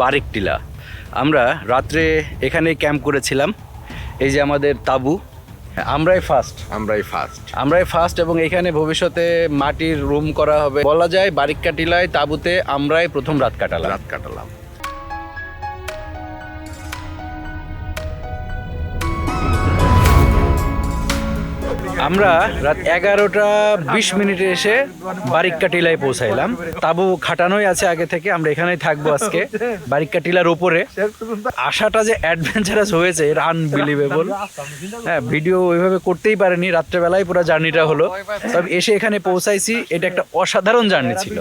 বারিক টিলা আমরা রাত্রে এখানে ক্যাম্প করেছিলাম। এই যে আমাদের তাবু আমরাই ফার্স্ট আমরাই ফার্স্ট আমরাই ফার্স্ট এবং এখানে ভবিষ্যতে মাটির রুম করা হবে। বলা যায় বারিক্কা টিলায় তাবুতে আমরাই প্রথম রাত কাটালাম। রাত কাটালাম। আমরা রাত এগারোটা বিশ মিনিটে এসে বারিক্কা টিলায় পৌঁছাইলাম। তাবু খাটানোই আছে আগে থেকে, আমরা এখানেই থাকব আজকে বারিক্কা টিলার ওপরে আশাটা যে অ্যাডভেঞ্চারাস হয়েছে এটা আনবিলিভেবল হ্যাঁ ভিডিও ওইভাবে করতেই পারেনি, রাত্রেবেলায় পুরো জার্নিটা হলো। তবে এসে এখানে পৌঁছাইছি, এটা একটা অসাধারণ জার্নি ছিল।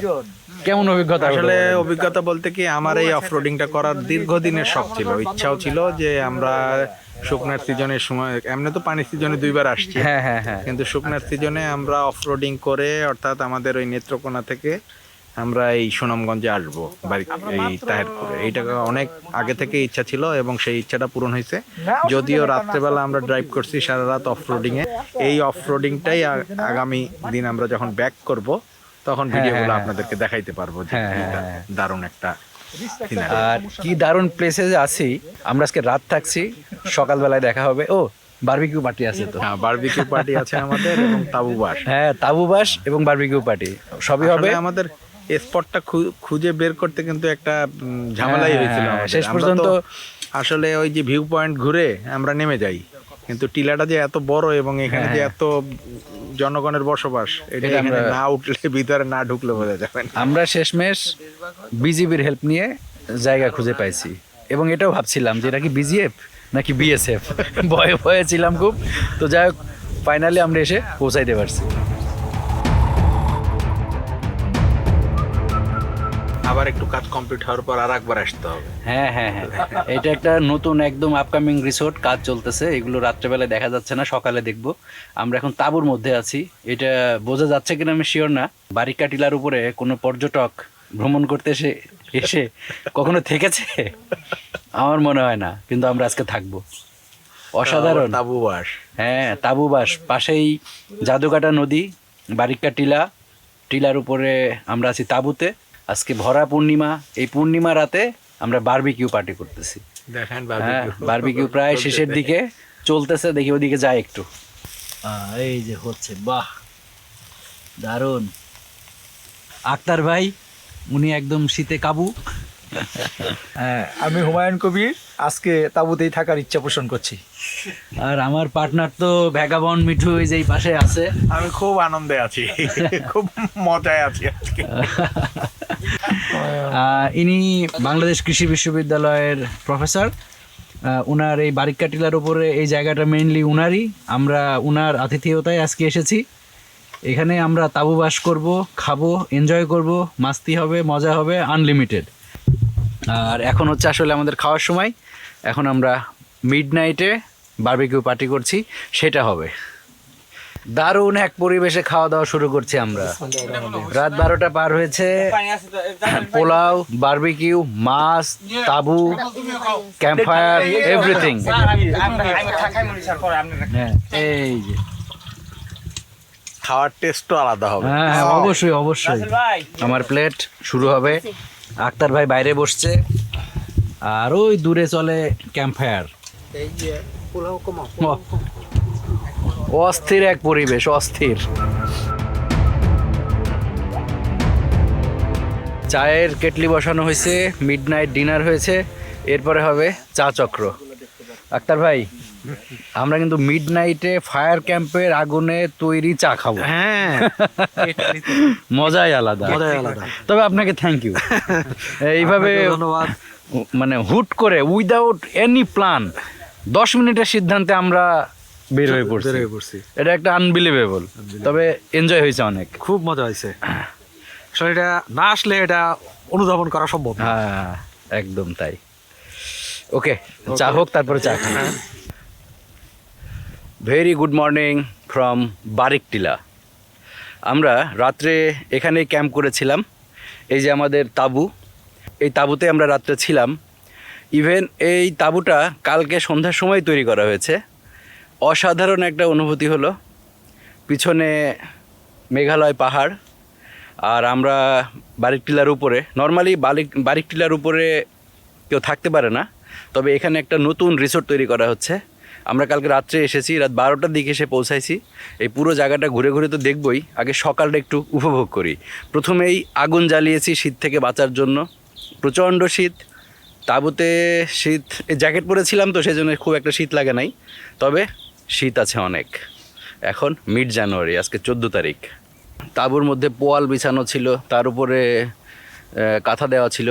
কেমন অভিজ্ঞতা আসলে অভিজ্ঞতা বলতে কি, আমার এই অফরোডিংটা করার দীর্ঘদিনের শখ ছিল। ইচ্ছাও ছিল যে আমরা শুকনার সিজনের সময় এমনি তো পানির সিজনে দুইবার আসছি হ্যাঁ হ্যাঁ হ্যাঁ কিন্তু শুকনার সিজনে আমরা অফরোডিং করে অর্থাৎ আমাদের ওই নেত্রকোনা থেকে আমরা এই সুনামগঞ্জে আসব বাড়ি এই তাহেরপুরে এইটা অনেক আগে থেকে ইচ্ছা ছিল এবং সেই ইচ্ছাটা পূরণ হয়েছে যদিও রাত্রেবেলা আমরা ড্রাইভ করছি সারা রাত অফরোডিং এ এই অফ অফরোডিংটাই আগামী দিন আমরা যখন ব্যাক করব তখন ভিডিওগুলো হ্যাঁ। আপনাদেরকে দেখাইতে পারব যে হ্যাঁ, এটা হ্যাঁ। দারুণ একটা। আর কি দারুণ প্লেসে যে আছি। আমরা আজকে রাত থাকছি সকালবেলায় দেখা হবে। ও বারবিকিউ পার্টি আছে তো। হ্যাঁ বারবিকিউ পার্টি আছে আমাদের এবং তাবু বাস। হ্যাঁ তাবু বাস এবং বারবিকিউ পার্টি সবই হবে? আমাদের স্পটটা খুঁজে বের করতে কিন্তু একটা ঝামেলাই হ্যাঁ, হয়েছিল হ্যাঁ, শেষ পর্যন্ত- আসলে ওই যে ভিউ পয়েন্ট ঘুরে আমরা নেমে যাই। কিন্তু টিলাটা যে এত বড় এবং এখানে যে এত জনগণের বসবাস এটা হ্যাঁ, এখানে না উঠলে ভিতরে না ঢুকলে বোঝা যাবে আমরা শেষমেশ বিজিবির হেল্প নিয়ে জায়গা খুঁজে পাইছি। এবং এটাও ভাবছিলাম যে এটা কি বিজিএফ নাকি বিএসএফ? ভয়ে ভয়ে ছিলাম খুব। তো যাই হোক ফাইনালি আমরা এসে পৌঁছাইতে পারছি। আবার একটু কাজ কমপ্লিট হওয়ার পর আর একবার আসতে হবে। হ্যাঁ হ্যাঁ হ্যাঁ। এটা একটা নতুন একদম আপকামিং রিসোর্ট কাজ চলতেছে। এগুলো রাত্রেবেলায় দেখা যাচ্ছে না সকালে দেখব। আমরা এখন তাঁবুর মধ্যে আছি। এটা বোঝা যাচ্ছে কিনা আমি শিওর না। বারিকা টিলার উপরে কোনো পর্যটক ভ্রমণ করতে এসে এসে কখনো থেকেছে? আমার মনে হয় না কিন্তু আমরা আজকে থাকব। অসাধারণ। তাবু বাস। হ্যাঁ তাবুবাস পাশেই জাদুকাটা নদী বারিকা টিলা টিলার উপরে আমরা আছি তাঁবুতে। আজকে ভরা পূর্ণিমা এই পূর্ণিমা রাতে আমরা বারবিকিউ পার্টি করতেছি। দেখেন হ্যাঁ বারবিকিউ প্রায় শেষের দিকে চলতেছে দেখি ওদিকে যায় একটু। এই যে হচ্ছে বাহ দারুণ। আক্তার ভাই উনি একদম শীতে কাবু। হ্যাঁ আমি হুমায়ুন কবির আজকে তাঁবুতেই থাকার ইচ্ছা পোষণ করছি। আর আমার পার্টনার তো ভ্যাগাবন মিঠু যে পাশে আছে। আমি খুব আনন্দে আছি খুব মজায় আছি আজকে। ইনি বাংলাদেশ কৃষি বিশ্ববিদ্যালয়ের প্রফেসর। উনার এই বারিক্কা টিলার উপরে এই জায়গাটা মেইনলি উনারই। আমরা উনার আতিথেয়তায় আজকে এসেছি। এখানে আমরা তাবু বাস করব, খাব এনজয় করব, মাস্তি হবে, মজা হবে আনলিমিটেড আর এখন হচ্ছে আসলে আমাদের খাওয়ার সময়। এখন আমরা মিড নাইটে বার্বিকিউ পার্টি করছি, সেটা হবে। দারুণ এক পরিবেশে খাওয়া দাওয়া শুরু করছি আমরা। রাত বারোটা পার হয়েছে। পোলাও বারবিকিউ মাছ তাবু ক্যাম্পফায়ার এভরিথিং। হ্যাঁ এই যে। খাওয়ার টেস্টও আলাদা হবে। হ্যাঁ হ্যাঁ, অবশ্যই অবশ্যই। আমার প্লেট শুরু হবে। আক্তার ভাই বাইরে বসছে। আর ওই দূরে চলে ক্যাম্পফায়ার। অস্থির এক পরিবেশ অস্থির। চায়ের কেটলি বসানো হয়েছে মিড নাইট ডিনার হয়েছে এরপরে হবে চা চক্র। আক্তার ভাই আমরা কিন্তু মিড নাইটে ফায়ার ক্যাম্পের আগুনে তৈরি চা খাব। হ্যাঁ। মজাই আলাদা। মজাই আলাদা। তবে আপনাকে থ্যাংক ইউ এইভাবে ধন্যবাদ। মানে হুট করে উইদাউট এনি প্ল্যান দশ মিনিটের সিদ্ধান্তে আমরা বের হয়ে পড়ছি। বের হয়ে পড়ছি। এটা একটা আনবিলিভেবল তবে এনজয় হয়েছে অনেক। খুব মজা হয়েছে। আসলে এটা না আসলে এটা অনুধাবন করা সম্ভব হ্যাঁ একদম তাই। ওকে চা হোক তারপরে চা very good morning from Bariktila আমরা রাত্রে এখানেই ক্যাম্প করেছিলাম এই যে আমাদের তাবু। এই তাবুতে আমরা রাত্রে ছিলাম। ইভেন এই তাবুটা কালকে সন্ধ্যার সময় তৈরি করা হয়েছে। অসাধারণ একটা অনুভূতি হলো। পিছনে মেঘালয় পাহাড় আর আমরা বারিক টিলার উপরে নর্মালি বালিক, বারিক টিলার উপরে কেউ থাকতে পারে না, তবে এখানে একটা নতুন রিসোর্ট তৈরি করা হচ্ছে। আমরা কালকে রাত্রে এসেছি, রাত বারোটার দিকে এসে পৌঁছাইছি। এই পুরো জায়গাটা ঘুরে ঘুরে তো দেখবই, আগে সকালটা একটু উপভোগ করি। প্রথমেই আগুন জ্বালিয়েছি শীত থেকে বাঁচার জন্য। প্রচণ্ড শীত, তাঁবুতে শীত জ্যাকেট পরেছিলাম তো সেই জন্য খুব একটা শীত লাগে নাই। তবে শীত আছে অনেক। এখন মিড জানুয়ারি আজকে চোদ্দ তারিখ। তাঁবুর মধ্যে পোয়াল বিছানো ছিল, তার উপরে কাঁথা দেওয়া ছিল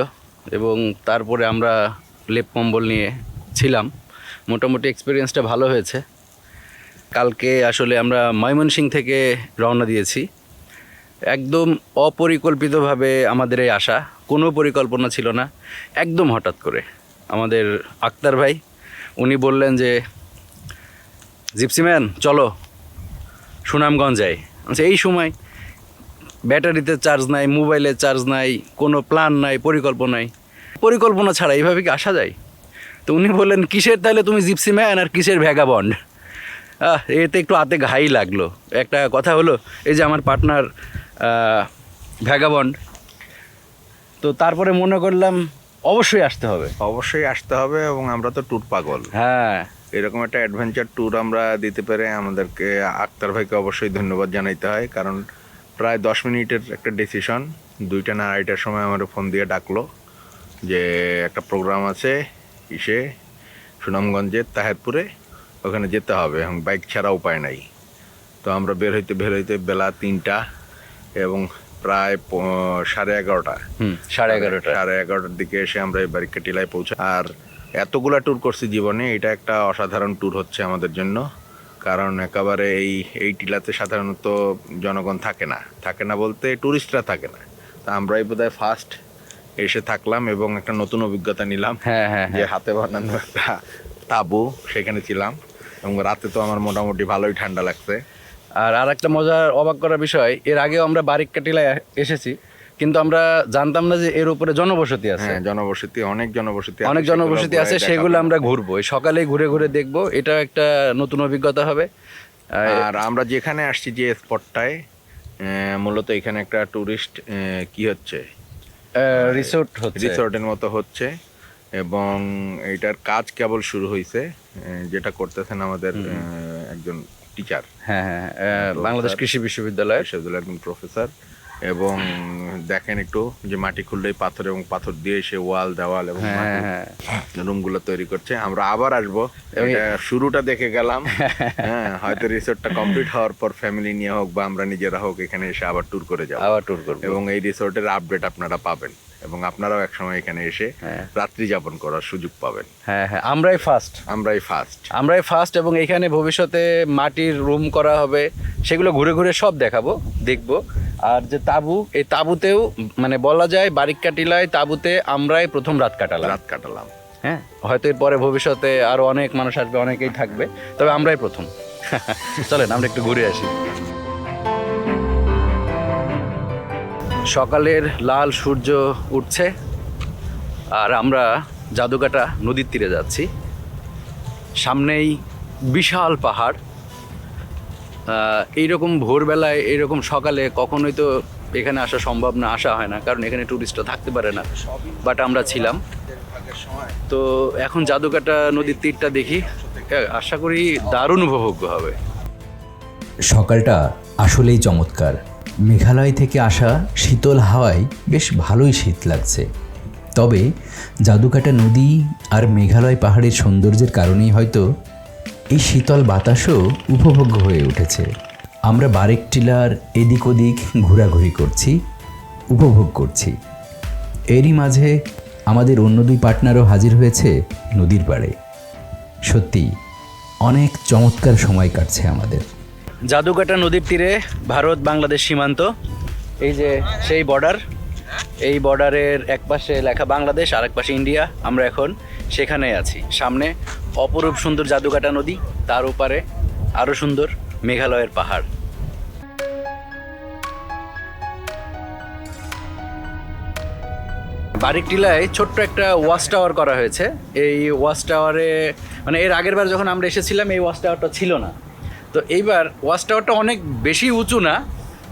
এবং তারপরে আমরা লেপ কম্বল নিয়ে ছিলাম। মোটামুটি এক্সপিরিয়েন্সটা ভালো হয়েছে। কালকে আসলে আমরা ময়মনসিং থেকে রওনা দিয়েছি। একদম অপরিকল্পিতভাবে আমাদের এই আসা কোনো পরিকল্পনা ছিল না। একদম হঠাৎ করে আমাদের আক্তার ভাই, উনি বললেন যে জিপসিম্যান চলো। সুনামগঞ্জ যাই। আচ্ছা এই সময় ব্যাটারিতে চার্জ নাই মোবাইলে চার্জ নাই কোনো প্ল্যান নাই পরিকল্পনা নাই। পরিকল্পনা ছাড়া এইভাবে কি আসা যায়? তো উনি বললেন কিসের তাহলে তুমি জিপসি ম্যান আর কিসের ভ্যাগাবন্ড আহ এতে একটু হাতে ঘাই লাগল। একটা কথা হলো এই যে আমার পার্টনার ভ্যাগাবন্ড তো তারপরে মনে করলাম অবশ্যই আসতে হবে। অবশ্যই আসতে হবে এবং আমরা তো ট্যুর পাগল। হ্যাঁ। এরকম একটা অ্যাডভেঞ্চার ট্যুর আমরা দিতে পেরে আমাদেরকে আক্তার ভাইকে অবশ্যই ধন্যবাদ জানাইতে হয়। কারণ প্রায় দশ মিনিটের একটা ডিসিশন দুইটা না আড়াইটার সময় আমার ফোন দিয়ে ডাকলো যে একটা প্রোগ্রাম আছে ইসে সুনামগঞ্জের তাহেরপুরে ওখানে যেতে হবে। এবং বাইক ছাড়া উপায় নাই। তো আমরা বের হইতে বের হইতে বেলা তিনটা এবং প্রায় সাড়ে এগারোটা। সাড়ে এগারোটা। সাড়ে এগারোটার দিকে এসে আমরা এই বারিকা টিলায় পৌঁছাই আর এতগুলা ট্যুর করছি জীবনে এটা একটা অসাধারণ ট্যুর হচ্ছে আমাদের জন্য। কারণ একেবারে এই এই টিলাতে সাধারণত জনগণ থাকে না। থাকে না বলতে ট্যুরিস্টরা থাকে না। তা আমরাই বোধহয় ফার্স্ট এসে থাকলাম এবং একটা নতুন অভিজ্ঞতা নিলাম হ্যাঁ হ্যাঁ যে হ্যাঁ হাতে বানানো একটা তাবু সেখানে ছিলাম। এবং রাতে তো আমার মোটামুটি ভালোই ঠান্ডা লাগছে। আর আর একটা মজার অবাক করার বিষয় এর আগেও আমরা বারিক টিলায় এসেছি। কিন্তু আমরা জানতাম না যে এর উপরে জনবসতি আছে। হ্যাঁ জনবসতি অনেক জনবসতি অনেক জনবসতি আছে সেগুলো আমরা ঘুরবো। এই সকালেই ঘুরে ঘুরে দেখব এটা একটা নতুন অভিজ্ঞতা হবে। আর আমরা যেখানে আসছি যে স্পটটায় মূলত এখানে একটা টুরিস্ট কি হচ্ছে? রিসোর্ট হচ্ছে। রিসোর্টের মতো হচ্ছে এবং এটার কাজ কেবল শুরু হয়েছে যেটা করতেছেন আমাদের একজন টিচার হ্যাঁ হ্যাঁ হ্যাঁ, বাংলাদেশ কৃষি বিশ্ববিদ্যালয়ের। সেগুলো একজন প্রফেসর এবং দেখেন একটু যে মাটি খুললেই পাথর এবং পাথর দিয়ে সে ওয়াল দেওয়াল এবং হ্যাঁ হ্যাঁ। রুমগুলো তৈরি করছে। আমরা আবার আসব। শুরুটা দেখে গেলাম। হ্যাঁ হয়তো রিসোর্টটা কমপ্লিট হওয়ার পর ফ্যামিলি নিয়ে হোক বা আমরা নিজেরা হোক এখানে এসে আবার ট্যুর করে যাব। আবার ট্যুর করব। এবং এই রিসোর্টের আপডেট আপনারা পাবেন। এবং আপনারাও একসময় এখানে এসে। রাত্রি যাপন করার সুযোগ পাবেন। হ্যাঁ হ্যাঁ আমরাই ফার্স্ট আমরাই ফার্স্ট আমরাই ফার্স্ট এবং এখানে ভবিষ্যতে মাটির রুম করা হবে সেগুলো ঘুরে ঘুরে সব দেখাবো দেখব। আর যে তাবু এই তাবুতেও মানে বলা যায় বারিক কাটিলায় তাবুতে আমরাই প্রথম রাত কাটালাম। রাত কাটালাম। হ্যাঁ? হয়তো এরপরে ভবিষ্যতে আরও অনেক মানুষ আসবে অনেকেই থাকবে তবে আমরাই প্রথম। চলেন আমরা একটু ঘুরে আসি। সকালের লাল সূর্য উঠছে আর আমরা জাদুকাটা নদীর তীরে যাচ্ছি। সামনেই বিশাল পাহাড় এইরকম ভোরবেলায়, এইরকম সকালে কখনোই তো এখানে আসা সম্ভব না, আসা হয় না, কারণ এখানে টুরিস্টরা থাকতে পারে না। বাট আমরা ছিলাম। তো এখন জাদুকাটা নদীর তীরটা দেখি। আশা করি দারুণ উপভোগ্য হবে। সকালটা আসলেই চমৎকার। মেঘালয় থেকে আসা শীতল হাওয়ায় বেশ ভালোই শীত লাগছে। তবে জাদুকাটা নদী আর মেঘালয় পাহাড়ের সৌন্দর্যের কারণেই হয়তো এই শীতল বাতাসও উপভোগ্য হয়ে উঠেছে। আমরা বারেক টিলার এদিক ওদিক ঘোরাঘুরি করছি, উপভোগ করছি। এরই মাঝে আমাদের অন্য দুই পার্টনারও হাজির হয়েছে নদীর পাড়ে। সত্যি, অনেক চমৎকার সময় কাটছে আমাদের। জাদুকাটা নদীর তীরে ভারত বাংলাদেশ সীমান্ত, এই যে সেই বর্ডার এই বর্ডারের এক পাশে লেখা বাংলাদেশ আর এক পাশে ইন্ডিয়া আমরা এখন সেখানেই আছি। সামনে অপরূপ সুন্দর জাদুকাটা নদী, তার ওপারে আরও সুন্দর মেঘালয়ের পাহাড়। বারিক টিলায় ছোট্ট একটা ওয়াচ টাওয়ার করা হয়েছে। এই ওয়াচ টাওয়ারে মানে এর আগের বার যখন আমরা এসেছিলাম, এই ওয়াচ টাওয়ারটা ছিল না। তো এইবার ওয়াচ টাওয়ারটা অনেক বেশি উঁচু না,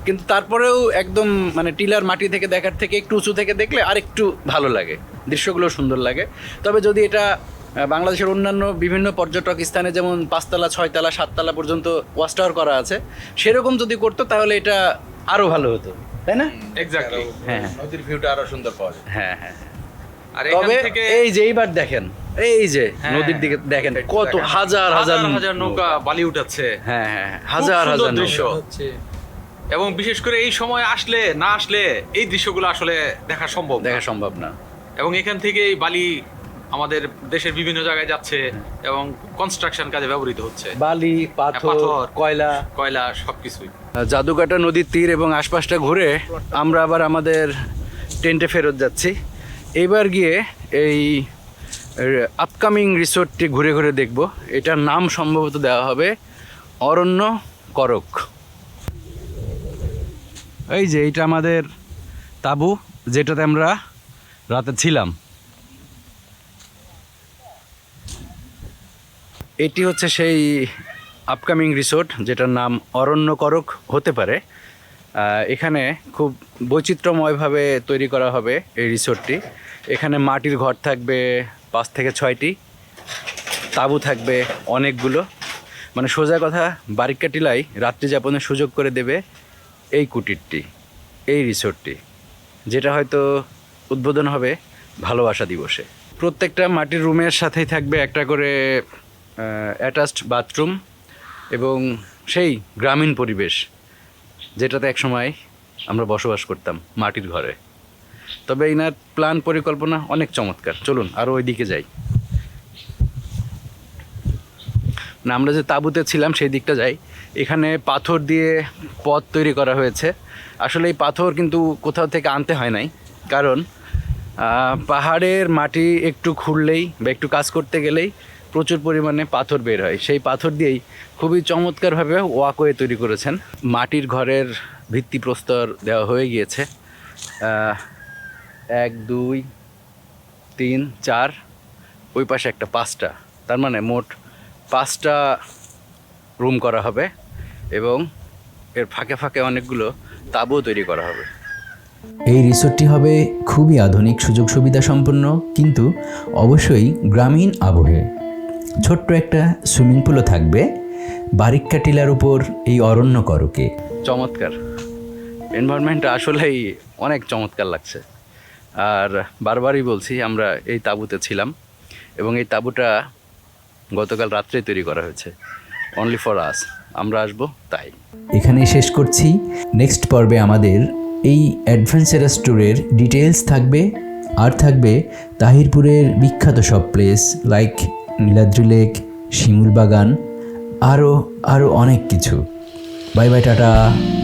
কিন্তু তারপরেও একদম মানে টিলার মাটি থেকে দেখার থেকে একটু উঁচু থেকে দেখলে আর একটু ভালো লাগে। দৃশ্যগুলো সুন্দর লাগে। তবে যদি এটা বাংলাদেশের অন্যান্য বিভিন্ন পর্যটক স্থানে যেমন পাঁচতলা ছয়তলা সাততলা পর্যন্ত ওয়াচ টাওয়ার করা আছে সেরকম যদি করতো তাহলে এটা আরও ভালো হতো তাই না? এক্স্যাক্টলি হ্যাঁ নদীর ভিউটা আরও সুন্দর পাওয়া যায়। হ্যাঁ হ্যাঁ আর তবে এই যে এইবার দেখেন এই যে হ্যাঁ। নদীর দিকে দেখেন কত হাজার হাজার হাজার নৌকা। বালি উঠাচ্ছে। হ্যাঁ হ্যাঁ হ্যাঁ, হাজার হাজার দৃশ্য। এবং বিশেষ করে এই সময় আসলে না আসলে এই দৃশ্যগুলো আসলে দেখা সম্ভব দেখা সম্ভব না। এবং এখান থেকে এই বালি আমাদের দেশের বিভিন্ন জায়গায় যাচ্ছে এবং কনস্ট্রাকশন কাজে ব্যবহৃত হচ্ছে। বালি পাথর পাথর। কয়লা। কয়লা সবকিছুই। জাদুকাটা নদীর তীর এবং আশপাশটা ঘুরে আমরা আবার আমাদের টেন্টে ফেরত যাচ্ছি। এইবার গিয়ে এই আপকামিং রিসোর্টটি ঘুরে ঘুরে দেখব। এটার নাম সম্ভবত দেওয়া হবে অরণ্য করক। এই যে এটা আমাদের তাবু যেটাতে আমরা রাতে ছিলাম। এটি হচ্ছে সেই আপকামিং রিসোর্ট যেটার নাম অরণ্য করক হতে পারে। এখানে খুব বৈচিত্র্যময়ভাবে তৈরি করা হবে এই রিসোর্টটি এখানে মাটির ঘর থাকবে, পাঁচ থেকে ছয়টি। তাঁবু থাকবে, অনেকগুলো। মানে সোজা কথা বারিকা টিলাই রাত্রি যাপনের সুযোগ করে দেবে এই কুটিরটি, এই রিসোর্টটি যেটা হয়তো উদ্বোধন হবে ভালোবাসা দিবসে। প্রত্যেকটা মাটির রুমের সাথেই থাকবে একটা করে অ্যাটাচড বাথরুম এবং সেই গ্রামীণ পরিবেশ, যেটাতে একসময় আমরা বসবাস করতাম মাটির ঘরে। তবে এনার প্ল্যান পরিকল্পনা অনেক চমৎকার। চলুন আরও ওই দিকে যাই। না, আমরা যে তাঁবুতে ছিলাম সেই দিকটা যাই। এখানে পাথর দিয়ে পথ তৈরি করা হয়েছে। আসলে এই পাথর কিন্তু কোথাও থেকে আনতে হয় নাই, কারণ পাহাড়ের মাটি একটু খুঁড়লেই বা একটু কাজ করতে গেলেই প্রচুর পরিমাণে পাথর বের হয়। সেই পাথর দিয়েই খুবই চমৎকারভাবে ওয়াকওয়ে তৈরি করেছেন। মাটির ঘরের ভিত্তিপ্রস্তর দেওয়া হয়ে গিয়েছে। এক, দুই, তিন, চার, ওই পাশে একটা পাঁচটা। তার মানে মোট পাঁচটা রুম করা হবে এবং এর ফাঁকে ফাঁকে অনেকগুলো তাঁবুও তৈরি করা হবে। এই রিসোর্টটি হবে খুবই আধুনিক সুযোগ সুবিধা সম্পন্ন কিন্তু অবশ্যই গ্রামীণ আবহে। ছোট্ট একটা সুইমিং পুলও থাকবে। বারিক্কা টিলার উপর এই অরণ্য করকে। চমৎকার। এনভায়রনমেন্টটা আসলেই অনেক চমৎকার লাগছে। আর বারবারই বলছি আমরা এই তাঁবুতে ছিলাম এবং এই তাঁবুটা গতকাল রাত্রে তৈরি করা হয়েছে। অনলি ফর আস আমরা আসব তাই। এখানেই শেষ করছি। নেক্সট পর্বে আমাদের এই অ্যাডভেঞ্চারাস ট্যুরের ডিটেলস থাকবে। আর থাকবে তাহিরপুরের বিখ্যাত সব place like Niladri lake Shimul Bagan আরও আরও অনেক কিছু। Bye bye tata.